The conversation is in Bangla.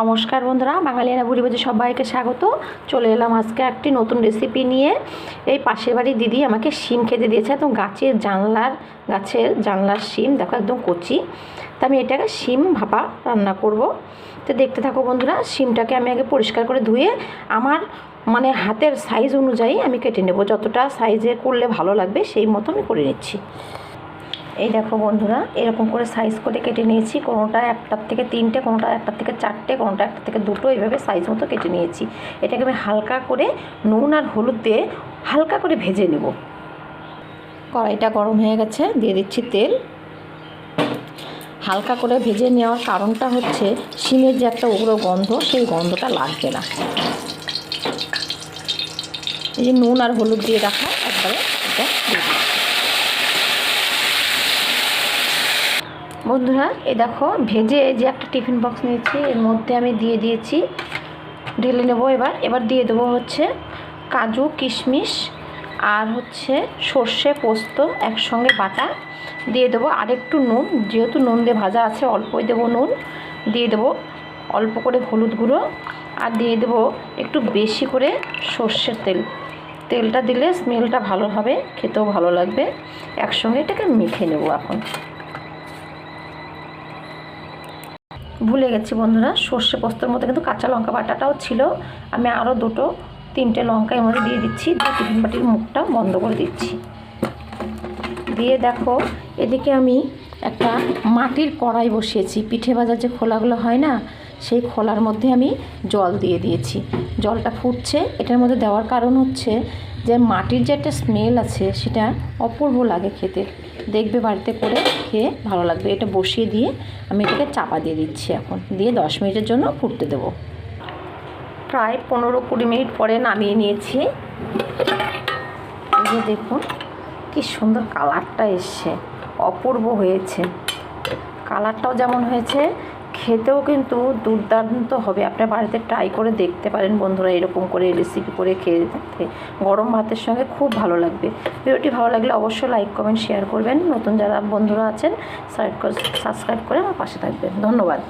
নমস্কার বন্ধুরা, বাঙালিয়ানা বুড়ি বাজে সবাইকে স্বাগত। চলে এলাম আজকে একটি নতুন রেসিপি নিয়ে। এই পাশের বাড়ির দিদি আমাকে শিম খেতে দিয়েছে, একদম গাছের জানলার গাছের জানলার শিম, দেখো একদম কচি। তা আমি এটাকে শিম ভাপা রান্না করব। তো দেখতে থাকো বন্ধুরা, শিমটাকে আমি আগে পরিষ্কার করে ধুয়ে আমার মানে হাতের সাইজ অনুযায়ী আমি কেটে নেব। যতটা সাইজে করলে ভালো লাগবে, সেই মতো আমি করে নিচ্ছি। এই দেখো বন্ধুরা, এরকম করে সাইজ করে কেটে নিয়েছি। কোনোটা একটার থেকে তিনটে, কোনোটা একটার থেকে চারটে, কোনোটা একটা থেকে দুটো, এইভাবে সাইজ মতো কেটে নিয়েছি। এটাকে আমি হালকা করে নুন আর হলুদ দিয়ে হালকা করে ভেজে নেব। কড়াইটা গরম হয়ে গেছে, দিয়ে দিচ্ছি তেল। হালকা করে ভেজে নেওয়ার কারণটা হচ্ছে, শিমের যে একটা উগ্র গন্ধ, সেই গন্ধটা লাগবে না। এই যে নুন আর হলুদ দিয়ে রাখা, একবারে এটা দিয়ে বন্ধুরা এ দেখো, ভেজে যে একটা টিফিন বক্স নিয়েছি, এর মধ্যে আমি দিয়ে দিয়েছি, ঢেলে নেব এবার। এবার দিয়ে দেবো হচ্ছে কাজু, কিশমিশ আর হচ্ছে সর্ষে, পোস্ত একসঙ্গে বাটা। দিয়ে দেবো আরেকটু নুন, যেহেতু নুন দিয়ে ভাজা আছে, অল্পই দেবো নুন। দিয়ে দেবো অল্প করে হলুদ গুঁড়ো আর দিয়ে দেবো একটু বেশি করে সর্ষের তেল। তেলটা দিলে স্মেলটা ভালো হবে, খেতেও ভালো লাগবে। একসঙ্গে এটাকে মেখে নেব এখন। ভুলে গেছি বন্ধুরা, সর্ষে পোস্তর মধ্যে কিন্তু কাঁচা লঙ্কা বাটাটাও ছিল। আমি আরও দুটো, তিনটে লঙ্কা এর মধ্যে দিয়ে দিচ্ছি, দিয়ে টিফিন বাটির মুখটা বন্ধ করে দিচ্ছি। দিয়ে দেখো, এদিকে আমি একটা মাটির কড়াই বসিয়েছি। পিঠে ভাজার যে খোলাগুলো হয় না সেই খোলার মধ্যে আমি জল দিয়ে দিয়েছি। জলটা ফুটছে। এটার মধ্যে দেওয়ার কারণ হচ্ছে যে মাটির যে একটা স্মেল আছে, সেটা অপূর্ব লাগে খেতে। দেখবে বাড়িতে করে খেয়ে ভালো লাগবে। এটা বসিয়ে দিয়ে আমি এটাকে চাপা দিয়ে দিচ্ছি এখন। দিয়ে দশ মিনিটের জন্য ফুটতে দেবো। প্রায় পনেরো কুড়ি মিনিট পরে নামিয়ে নিয়েছি। এই যে দেখুন, কি সুন্দর কালারটা এসছে। অপূর্ব হয়েছে। কালারটাও যেমন হয়েছে খেতেও কিন্তু দুর্দান্ত হবে। আপনার বাড়িতে ট্রাই করে দেখতে পারেন বন্ধুরা এরকম করে রেসিপি করে খেয়ে গরম ভাতের সঙ্গে খুব ভালো লাগবে। ভিডিওটি ভালো লাগলে অবশ্যই লাইক কমেন্ট শেয়ার করবেন। নতুন যারা বন্ধুরা আছেন সাবস্ক্রাইব করে আমার পাশে থাকবেন। ধন্যবাদ।